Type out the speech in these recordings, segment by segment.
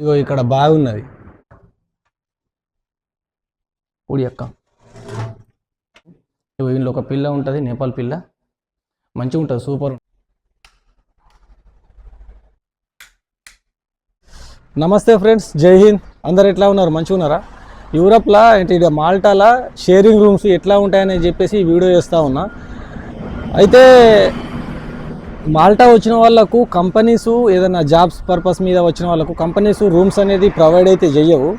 ఇగో ఇక్కడ బాగున్నది. ఉడి అక్క. ఇగో ఇందులో ఒక పిల్ల ఉంటుంది నేపాల్ పిల్ల. మంచిగా ఉంటుంది సూపర్ నమస్తే ఫ్రెండ్స్ జై హింద్. అందరు ఎట్లా ఉన్నారు? మంచిగా ఉన్నారా? యూరప్లా ఇక మాల్టాలా షేరింగ్ రూమ్స్ ఎట్లా ఉంటాయని చెప్పేసి వీడియో చేస్తూ ఉన్నా. అయితే మాల్టా వచ్చిన వాళ్ళకు కంపెనీస్ ఏదైనా జాబ్స్ పర్పస్ మీద వచ్చిన వాళ్ళకు కంపెనీస్ రూమ్స్ అనేది ప్రొవైడ్ అయితే చెయ్యవు.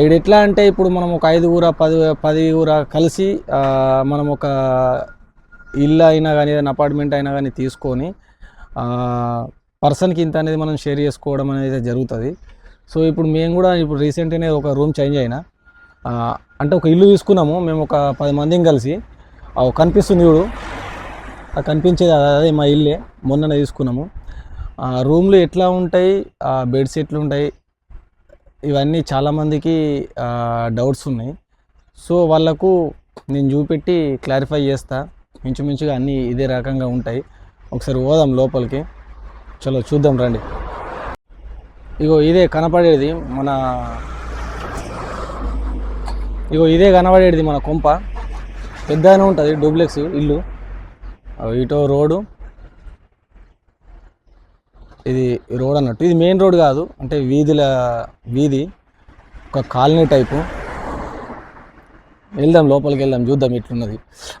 ఇక్కడ ఎట్లా అంటే ఇప్పుడు మనం ఒక ఐదుగుర పది పదిగుర కలిసి మనం ఒక ఇల్లు అయినా కానీ ఏదైనా అపార్ట్మెంట్ అయినా కానీ తీసుకొని పర్సన్కి ఇంత అనేది మనం షేర్ చేసుకోవడం అనేది జరుగుతుంది. సో ఇప్పుడు మేము కూడా ఇప్పుడు రీసెంట్గానే ఒక రూమ్ చేంజ్ అయినా అంటే ఒక ఇల్లు తీసుకున్నాము. మేము ఒక పది మందిని కలిసి కనిపిస్తుంది చూడు. కనిపించేది అదే మా ఇల్లే. మొన్ననే తీసుకున్నాము. రూమ్లు ఎట్లా ఉంటాయి ఆ బెడ్స్ ఎట్లా ఉంటాయి ఇవన్నీ చాలామందికి డౌట్స్ ఉన్నాయి. సో వాళ్ళకు నేను చూపెట్టి క్లారిఫై చేస్తా. ఇంచుమించుగా అన్నీ ఇదే రకంగా ఉంటాయి. ఒకసారి పోదాం లోపలికి. చలో చూద్దాం రండి. ఇగో ఇదే కనపడేది మన ఇగో ఇదే కనబడేది మన కొంప. పెద్దగానే ఉంటుంది డూప్లెక్స్ ఇల్లు. ఇటో రోడ్డు. ఇది రోడ్ అన్నట్టు. ఇది మెయిన్ రోడ్ కాదు అంటే వీధిల వీధి ఒక కాలనీ టైపు. వెళ్దాం లోపలికి వెళ్దాం చూద్దాం ఇట్లున్నది.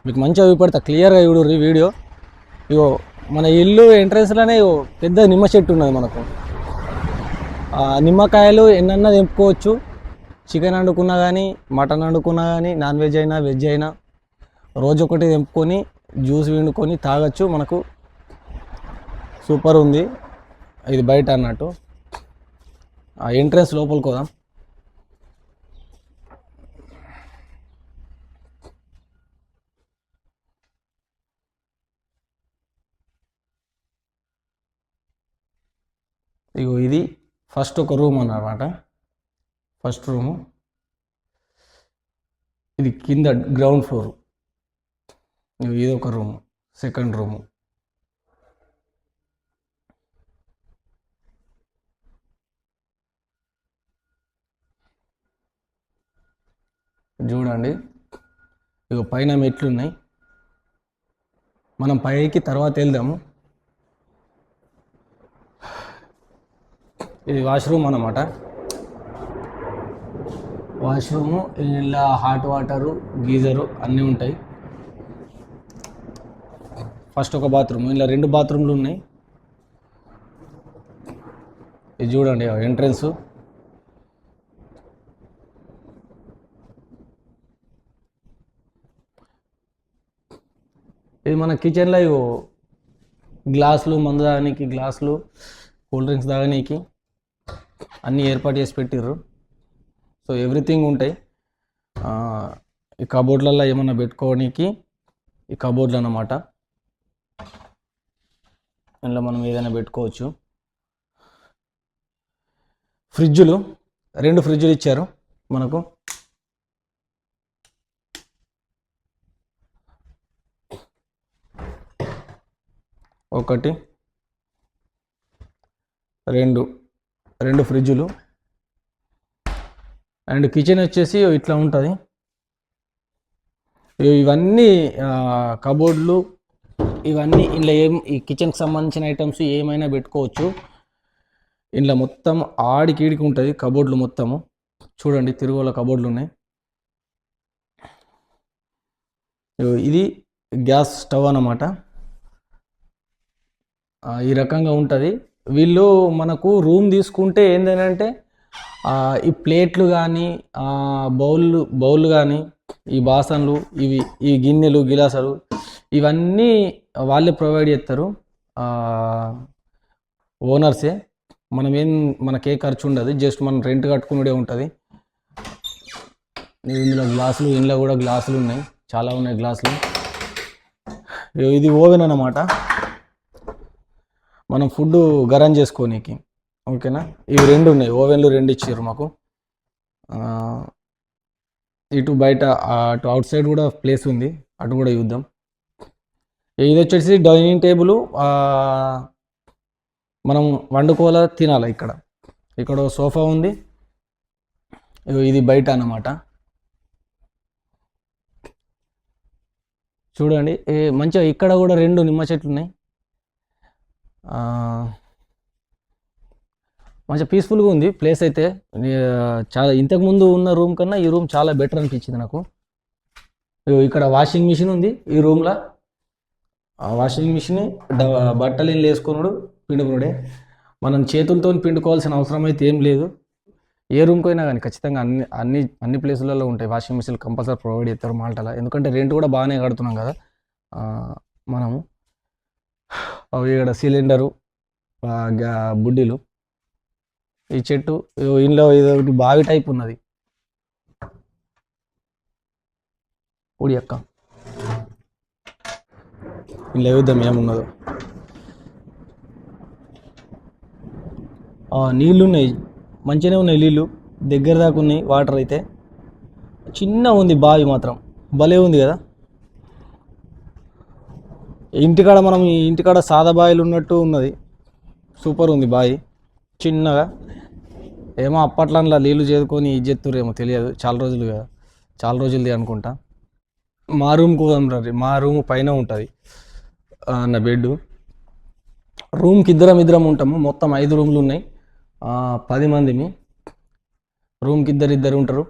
మీకు మంచిగా చూపెడతా క్లియర్గా చూడరు వీడియో. ఇగో మన ఇల్లు ఎంట్రన్స్లోనే పెద్ద నిమ్మ చెట్టు ఉన్నది మనకు. నిమ్మకాయలు ఎన్నన్నా తెంపుకోవచ్చు. చికెన్ వండుకున్నా కానీ మటన్ వండుకున్నా కానీ నాన్ వెజ్ అయినా వెజ్ అయినా రోజు ఒకటి తెంపుకొని జ్యూస్ వండుకొని తాగొచ్చు. మనకు సూపర్ ఉంది. ఇది బయట అన్నట్టు. ఆ ఎంట్రన్స్ లోపలికి పోదాం. ఇగో ఇది ఫస్ట్ ఒక రూమ్ అన్నమాట. First room. ఇది కింద గ్రౌండ్ ఫ్లోర్. ఇది ఒక రూమ్ సెకండ్ రూము. చూడండి ఇక పైన మెట్లు ఉన్నాయి మనం పైకి తర్వాత వెళ్దాము. ఇది వాష్రూమ్ అన్నమాట. వాష్రూము ఇలా హాట్ వాటరు గీజరు అన్నీ ఉంటాయి. ఫస్ట్ ఒక బాత్రూమ్. ఇలా రెండు బాత్రూమ్లు ఉన్నాయి. ఇది చూడండి ఎంట్రన్స్. ఇది మన కిచెన్లో ఇగో గ్లాసులు మందు తాగడానికి గ్లాసులు కూల్ డ్రింక్స్ తాగనీకి అన్నీ ఏర్పాటు చేసి పెట్టిర్రు. సో ఎవ్రీథింగ్ ఉంటాయి. ఈ కబోర్డ్లలో ఏమన్నా పెట్టుకోవడానికి ఈ కబోర్డ్లు అన్నమాట. ఇందులో మనం ఏదైనా పెట్టుకోవచ్చు. ఫ్రిడ్జులు రెండు ఫ్రిడ్జులు ఇచ్చారు మనకు. ఒకటి రెండు రెండు ఫ్రిడ్జులు. అండ్ కిచెన్ వచ్చేసి ఇట్లా ఉంటుంది. ఇవన్నీ కబోర్డ్లు ఇవన్నీ ఇందులో ఏం ఈ కిచెన్కి సంబంధించిన ఐటమ్స్ ఏమైనా పెట్టుకోవచ్చు. ఇందులో మొత్తం ఆడికి ఈడికి ఉంటుంది కబోర్డ్లు మొత్తము. చూడండి తిరుగుల కబోర్డ్లు ఉన్నాయి. ఇది గ్యాస్ స్టవ్ అన్నమాట. ఈ రకంగా ఉంటుంది. వీళ్ళు మనకు రూమ్ తీసుకుంటే ఏంటంటే ఈ ప్లేట్లు కానీ బౌళ్ళు బౌళ్ళు కానీ ఈ బాసన్లు ఇవి ఈ గిన్నెలు గిలాసాలు ఇవన్నీ వాళ్ళే ప్రొవైడ్ చేస్తారు. ఓనర్సే. మనం ఏం మనకే ఖర్చు ఉండదు. జస్ట్ మనం రెంట్ కట్టుకునేదే ఉంటుంది. ఇందులో గ్లాసులు ఇంట్లో కూడా గ్లాసులు ఉన్నాయి. చాలా ఉన్నాయి గ్లాసులు. ఇది ఓవెన్ అన్నమాట. మనం ఫుడ్ గరం చేసుకోనీకి. ఓకేనా? ఇవి రెండు ఉన్నాయి. ఓవెన్లు రెండు ఇచ్చారు మాకు. ఇటు బయట అటు అవుట్ సైడ్ కూడా ప్లేస్ ఉంది. అటు కూడా చూద్దాం. ఇది వచ్చేసి డైనింగ్ టేబుల్ మనం వండుకోవాలా తినాలి ఇక్కడ? ఇక్కడ సోఫా ఉంది. ఇది బయట అన్నమాట. చూడండి మంచిగా ఇక్కడ కూడా రెండు నిమ్మ చెట్లు ఉన్నాయి. మంచిగా పీస్ఫుల్గా ఉంది ప్లేస్ అయితే. చాలా ఇంతకుముందు ఉన్న రూమ్ కన్నా ఈ రూమ్ చాలా బెటర్ అనిపించింది నాకు. ఇగో ఇక్కడ వాషింగ్ మిషన్ ఉంది ఈ రూమ్లో. వాషింగ్ మిషన్ బట్టలు ఇల్లు వేసుకున్నాడు పిండుకున్నాడే మనం చేతులతో పిండుకోవాల్సిన అవసరం అయితే ఏం లేదు. ఏ రూమ్కి అయినా కానీ ఖచ్చితంగా అన్ని అన్ని అన్ని ప్లేసులలో ఉంటాయి. వాషింగ్ మిషన్లు కంపల్సరీ ప్రొవైడ్ చేస్తారు మాల్టాలో. ఎందుకంటే రెంట్ కూడా బాగానే కడుతున్నాం కదా. మనము అవి ఇక్కడ సిలిండరు బుడ్డీలు ఈ చెట్టు ఇంట్లో ఇది ఒకటి బావి టైప్ ఉన్నది. పొడి అక్క. ఇంట్లో చూద్దాం ఏమున్నదో నీళ్ళు ఉన్నాయి మంచిగానే ఉన్నాయి నీళ్ళు. దగ్గర దాకా ఉన్నాయి వాటర్ అయితే. చిన్న ఉంది బావి మాత్రం. భలే ఉంది కదా. ఇంటికాడ మనం ఈ ఇంటికాడ సాదా బావిలు ఉన్నట్టు ఉన్నది. సూపర్ ఉంది బావి. చిన్నగా. ఏమో అప్పట్లో నీళ్ళు చేదుకొని ఇజ్జెత్తురేమో తెలియదు. చాలా రోజులు కదా. చాలా రోజులది అనుకుంటా. మా రూమ్కి పోదాం రండి మా రూమ్ పైన ఉంటుంది. నా బెడ్ రూమ్కి ఇద్దరం ఇద్దరం ఉంటాము. మొత్తం ఐదు రూమ్లు ఉన్నాయి. పది మందిని రూమ్కి ఇద్దరు ఇద్దరు ఉంటారు.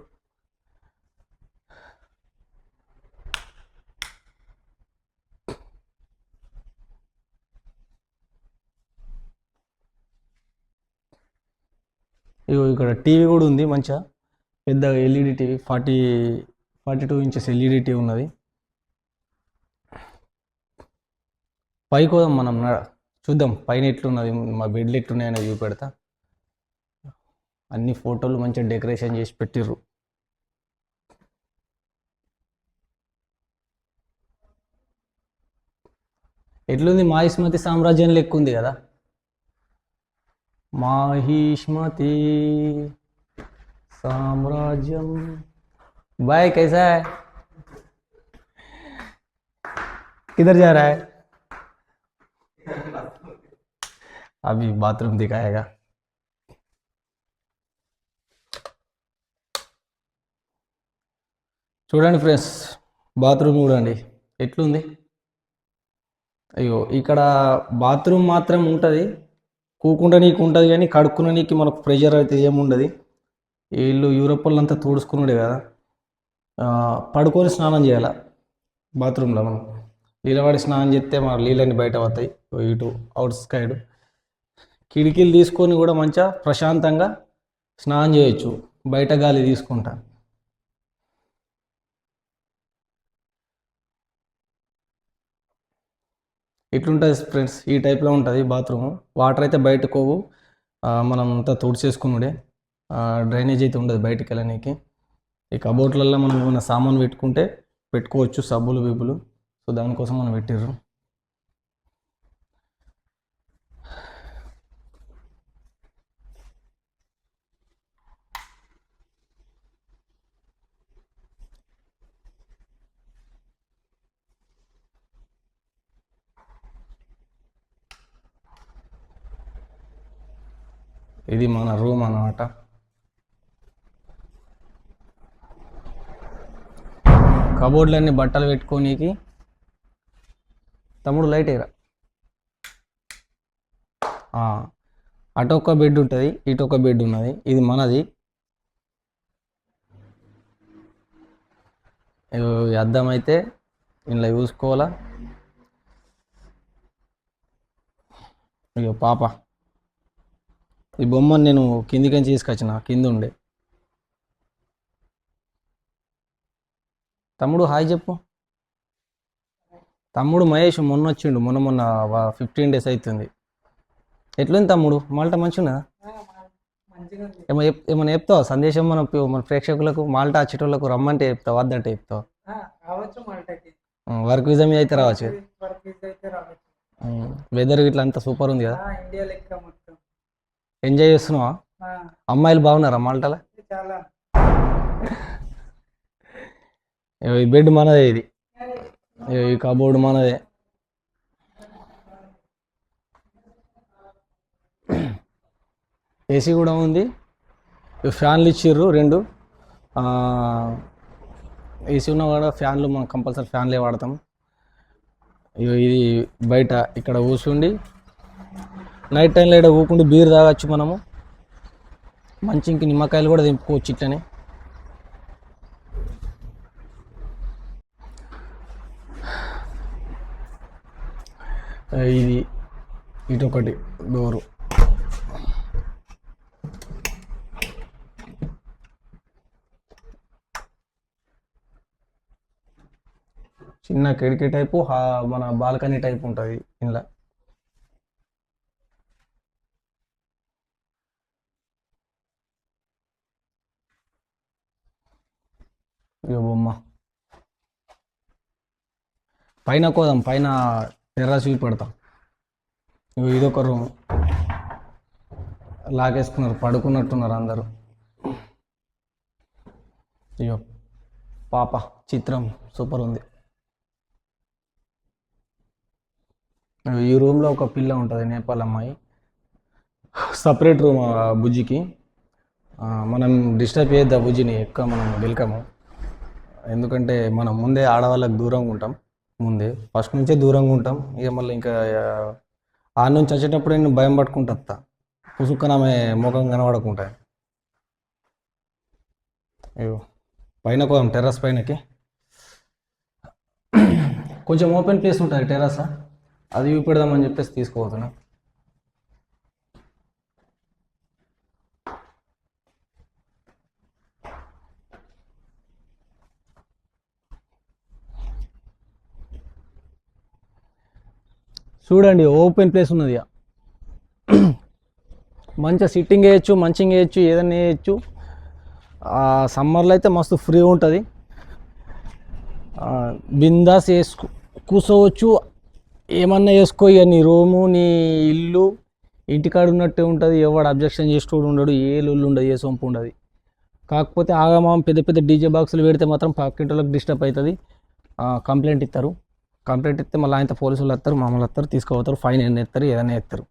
ఇగో ఇక్కడ టీవీ కూడా ఉంది మంచిగా. పెద్ద LED TV forty forty two inches LED TV ఉన్నది. పైకోదాం మనం చూద్దాం పైన ఎట్లున్నది మా బెడ్లు ఎట్లున్నాయని చూపెడతా. అన్ని ఫోటోలు మంచిగా డెకరేషన్ చేసి పెట్టిర్రు. ఎట్లుంది మాహిష్మతి సామ్రాజ్యం లెక్క ఉంది కదా? మాహిష్మతి సామ్రాజ్యం. బాయ్ కైసా? కిదర్ జారా? अभी बाथरूम दिखाएगा చూడండి ఫ్రెండ్స్ బాత్రూమ్ చూడండి ఎట్లుంది అయ్యో ఇక్కడ బాత్రూమ్ మాత్రం ఉంటుంది కూకుండా నీకు ఉంటుంది కానీ కడుక్కునే నీకు మనకు ప్రెషర్ అయితే ఏముండదు వీళ్ళు యూరోప్ వాళ్ళంతా తుడుచుకున్నాడే కదా ఆ, పడుకొని స్నానం చేయాలి బాత్రూంలో మనం నీళ్ళవాడి స్నానం చేస్తే మన నీళ్ళని బయట పోతాయి ఇటు అవుట్ సైడ్ కిటికీలు తీసుకొని కూడా మంచిగా ప్రశాంతంగా స్నానం చేయొచ్చు. బయట గాలి తీసుకుంటా. ఇట్లుంటుంది ఫ్రెండ్స్ ఈ టైప్లో ఉంటుంది బాత్రూమ్ వాటర్ అయితే బయటకు పోవు. మనం అంతా తుడిచేసుకున్నాడే డ్రైనేజ్ అయితే ఉండదు బయటకు వెళ్ళడానికి ఈ కబోర్డ్లలో మనం ఏమైనా సామాన్ పెట్టుకుంటే పెట్టుకోవచ్చు సబ్బులు బిబ్బులు సో దానికోసం మనం పెట్టారు ఇది మన రూమ్ అన్నమాట. కబోర్డ్లన్నీ బట్టలు పెట్టుకోనీకి తమ్ముడు లైట్ ఎరా అటు ఒక బెడ్ ఉంటుంది ఇటు ఒక బెడ్ ఉన్నది ఇది మనది. ఇగో ఈ అద్దం అయితే ఇంట్లో చూసుకోవాలా? అయ్యో పాప. ఈ బొమ్మను నేను కిందికి తీసుకొచ్చిన కింద ఉండే. తమ్ముడు హాయ్ చెప్పు. తమ్ముడు మహేష్ మొన్న వచ్చిండు మొన్న మొన్న ఫిఫ్టీన్ డేస్ అవుతుంది ఎట్లుంది తమ్ముడు? మాల్టా మంచిగా చెప్ ఏమైనా చెప్తావా? సందేశం మన మన ప్రేక్షకులకు మాల్టా వచ్చేటోళ్ళకు రమ్మంటే చెప్తావు? వద్దంటే చెప్తావు? వర్క్ విజా మీద అయితే రావచ్చు వెదర్ ఇట్లా అంతా సూపర్ ఉంది కదా? ఎంజాయ్ చేస్తున్నావా? అమ్మాయిలు బాగున్నారా మాల్టాలో? బెడ్ మనదే ఇది. ఈ కబోర్డ్ మనదే. ఏసీ కూడా ఉంది. ఫ్యాన్లు ఇచ్చిర్రు రెండు. ఏసీ ఉన్నా కూడా ఫ్యాన్లు మనం కంపల్సరీ ఫ్యాన్లే వాడతాం. ఇగో ఇది బయట ఇక్కడ కూర్చుండి నైట్ టైంలో ఇక్కడ ఊకుండి బీర్ తాగొచ్చు మనము. మంచి ఇంక నిమ్మకాయలు కూడా దింపుకోవచ్చు ఇట్లనే. ఇది ఇటొకటి డోరు. చిన్న కిటికీ టైపు మన బాల్కనీ టైప్ ఉంటుంది ఇంట్లో ఇక బొమ్మ. పైన కోదాం పైన టెర్రస్ వ్యూ పెడతాం ఇగో ఇదొక రూమ్ లాగేసుకున్నారు పడుకున్నట్టున్నారు అందరూ. అయ్యో పాప చిత్రం సూపర్ ఉంది. ఈ రూమ్లో ఒక పిల్ల ఉంటుంది నేపాల్ అమ్మాయి. సపరేట్ రూమ్ బుజ్జికి. మనం డిస్టర్బ్ చేయొద్దా బుజ్జిని? ఎక్కువ మనం గెలకము ఎందుకంటే మనం ముందే ఆడవాళ్ళకి దూరంగా ఉంటాం. ముందే. ఫస్ట్ నుంచే దూరంగా ఉంటాం. ఇక మళ్ళీ ఇంకా ఆ నుంచి వచ్చేటప్పుడు నేను భయం పట్టుకుంటా వస్తా పుసుక్కన ఆమె ముఖం కనబడకుండా అయ్యో పైన పోదాం టెర్రస్ పైనకి. కొంచెం ఓపెన్ ప్లేస్ ఉంటుంది టెర్రస్. అది చూపెడదామని చెప్పేసి తీసుకుపోతున్నా. చూడండి ఓపెన్ ప్లేస్ ఉన్నది ఇక. మంచిగా సిట్టింగ్ వేయచ్చు మంచింగ్ వేయచ్చు ఏదైనా వేయచ్చు. సమ్మర్లో అయితే మస్తు ఫ్రీ ఉంటుంది. బిందాస్ వేసుకో కూర్చోవచ్చు ఏమన్నా వేసుకో ఇక నీ రూము నీ ఇల్లు. ఇంటికాడ ఉన్నట్టే ఉంటుంది. ఎవడు అబ్జెక్షన్ చేసేటోడు ఉండడు ఏ లొల్లు ఉండదు ఏ సొంపు ఉండదు. కాకపోతే ఆగమాం పెద్ద పెద్ద డీజే బాక్సులు పెడితే మాత్రం పక్కింటోళ్ళకి డిస్టర్బ్ అవుతుంది. కంప్లైంట్ ఇస్తారు. కంప్లైంట్ ఇస్తే మళ్ళీ ఆయనతో పోలీసులు వస్తారు మామూలు వస్తారు తీసుకుపోతారు ఫైన్ ఎన్ని ఎత్తారు ఏదైనా ఎత్తారు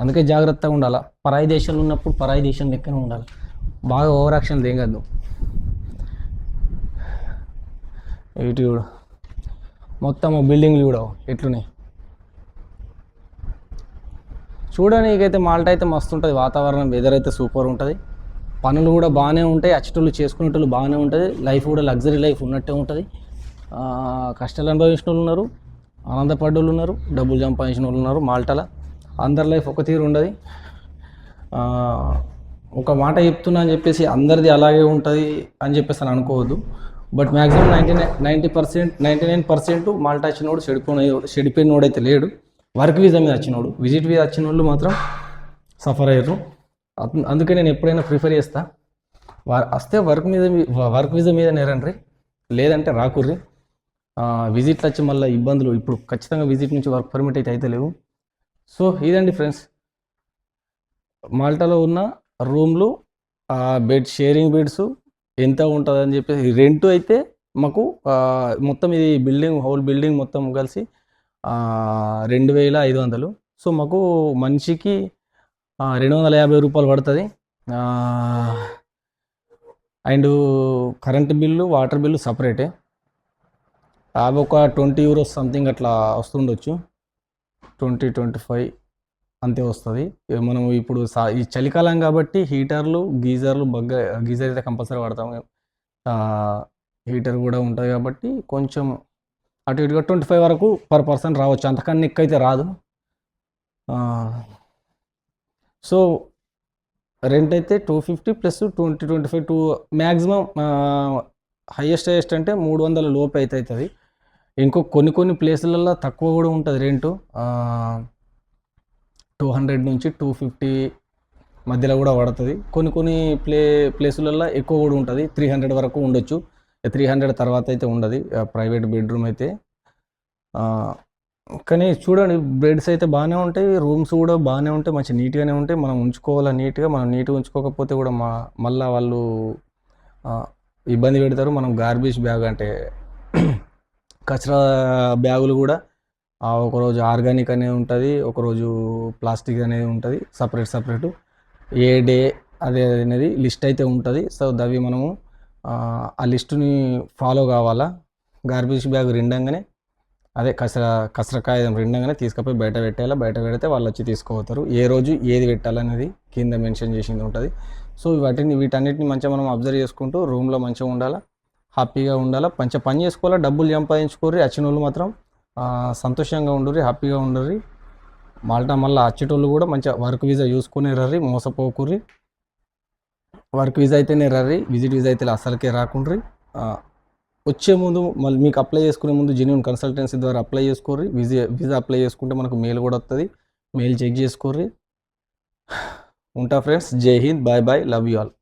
అందుకే జాగ్రత్తగా ఉండాలి? పరాయి దేశంలో ఉన్నప్పుడు పరాయి దేశం లెక్కనే ఉండాలి. బాగా ఓవర్ యాక్షన్ తేగద్దు ఇటు చూడు. మొత్తం బిల్డింగ్లు కూడా ఎట్లున్నాయి. చూడడానికైతే మాల్టా అయితే మస్తు ఉంటుంది వాతావరణం వెదర్ అయితే సూపర్ ఉంటుంది. పనులు కూడా బాగానే ఉంటాయి అచ్చటోళ్ళు చేసుకునేటోళ్ళు బాగానే ఉంటుంది లైఫ్ కూడా లగ్జరీ లైఫ్ ఉన్నట్టే ఉంటుంది. కష్టాలు అనుభవించిన వాళ్ళు ఉన్నారు ఆనందపడ్డోళ్ళు ఉన్నారు డబ్బులు సంపాదించిన వాళ్ళు ఉన్నారు మాల్టల. అందరి లైఫ్ ఒక తీరు ఉండదు. ఒక మాట చెప్తున్నా అని చెప్పేసి అందరిది అలాగే ఉంటుంది అని చెప్పేసి అని అనుకోవద్దు. But maximum ninety nine ninety percent ninety nine percent Malta వచ్చినోడు చెడిపోయిన చెడిపోయినోడైతే లేడు. వర్క్ వీజా మీద వచ్చినోడు విజిట్ వీసా వచ్చిన వాళ్ళు మాత్రం సఫర్ అయ్యారు. అందుకే నేను ఎప్పుడైనా ప్రిఫర్ చేస్తా. వా- వస్తే వర్క్ మీద వర్క్ వీజా మీద నేరండి లేదంటే రాకుర్రీ విజిట్లు వచ్చి మళ్ళీ ఇబ్బందులు. ఇప్పుడు ఖచ్చితంగా విజిట్ నుంచి వర్క్ పర్మిట్ అయితే అయితే లేవు. సో ఇదండి ఫ్రెండ్స్ మాల్టాలో ఉన్న రూమ్లు బెడ్ షేరింగ్ బెడ్స్ ఎంత ఉంటుంది అని చెప్పేసి రెంట్ అయితే మాకు మొత్తం ఇది బిల్డింగ్ హోల్ బిల్డింగ్ మొత్తం కలిసి రెండు వేల ఐదు వందలు. సో మాకు మనిషికి రెండు వందల యాభై రూపాయలు పడుతుంది. And current bill water bill సపరేటే అవి ఒక ట్వంటీ యూరోస్ సంథింగ్ అట్లా వస్తుండొచ్చు. ట్వంటీ ట్వంటీ ఫైవ్ అంతే వస్తుంది. మనం ఇప్పుడు సా- ఈ చలికాలం కాబట్టి హీటర్లు గీజర్లు బగ్గ గీజర్ అయితే కంపల్సరీ వాడతాం. హీటర్ కూడా ఉంటుంది కాబట్టి కొంచెం అటు ఇటుగా ట్వంటీ ఫైవ్ వరకు పర్ పర్సన్ రావచ్చు. అంతకన్నా ఎక్కువ అయితే రాదు. సో రెంట్ అయితే two fifty plus twenty twenty five two maximum highest highest అంటే మూడు వందల లోపు అయితే అవుతుంది. ఇంకో కొన్ని కొన్ని ప్లేసులలో తక్కువ కూడా ఉంటుంది రెంటు. టూ హండ్రెడ్ నుంచి టూ ఫిఫ్టీ మధ్యలో కూడా పడుతుంది. కొన్ని కొన్ని ప్లే ప్లేసులలో ఎక్కువ కూడా ఉంటుంది. త్రీ హండ్రెడ్ వరకు ఉండొచ్చు. త్రీ హండ్రెడ్ తర్వాత అయితే ఉండదు. ప్రైవేట్ బెడ్రూమ్ అయితే. కానీ చూడండి బెడ్స్ అయితే బాగానే ఉంటాయి. రూమ్స్ కూడా బాగానే ఉంటాయి. మంచి నీట్గానే ఉంటాయి. మనం ఉంచుకోవాలి నీట్గా? మనం నీట్గా ఉంచుకోకపోతే కూడా మా మళ్ళీ వాళ్ళు ఇబ్బంది పెడతారు. మనం గార్బేజ్ బ్యాగ్ అంటే కచరా బ్యాగులు కూడా ఒకరోజు ఆర్గానిక్ అనేది ఉంటుంది ఒకరోజు ప్లాస్టిక్ అనేది ఉంటుంది సపరేట్ సపరేట్. ఏ డే అదే అనేది లిస్ట్ అయితే ఉంటుంది. సో అవి మనము ఆ, లిస్టుని ఫాలో కావాలా? గార్బేజ్ బ్యాగ్ రిండంగానే అదే కసర కసరకాయ రెండంగానే తీసుకుపోయి బయట పెట్టేయాలి? బయట పెడితే వాళ్ళు వచ్చి తీసుకోపోతారు. ఏ రోజు ఏది పెట్టాలనేది కింద మెన్షన్ చేసింది ఉంటుంది. సో వాటిని వీటన్నిటిని మంచిగా మనం అబ్జర్వ్ చేసుకుంటూ రూమ్లో మంచిగా ఉండాలా? హ్యాపీగా ఉండాలా? మంచిగా పని చేసుకోవాలా? డబ్బులు సంపాదించుకోర్రి వచ్చిన వాళ్ళు మాత్రం సంతోషంగా ఉండుర్రి హ్యాపీగా ఉండుర్రి. మాల్టా మళ్ళీ వచ్చేటోళ్ళు కూడా మంచిగా వర్క్ వీసా చూసుకుని రర్రి మోసపోకుర్రి. వర్క్ వీసా అయితేనే రర్రి విజిట్ వీసా అయితే అసలుకే రాకుండ్రి. వచ్చే ముందు మళ్ళీ మీకు అప్లై చేసుకునే ముందు జెన్యున్ కన్సల్టెన్సీ ద్వారా అప్లై చేసుకోర్రి. విజా వీసా అప్లై చేసుకుంటే మనకు మెయిల్ కూడా వస్తుంది మెయిల్ చెక్ చేసుకోర్రి. ఉంటా ఫ్రెండ్స్. జై Hind. Bye bye. Love you all.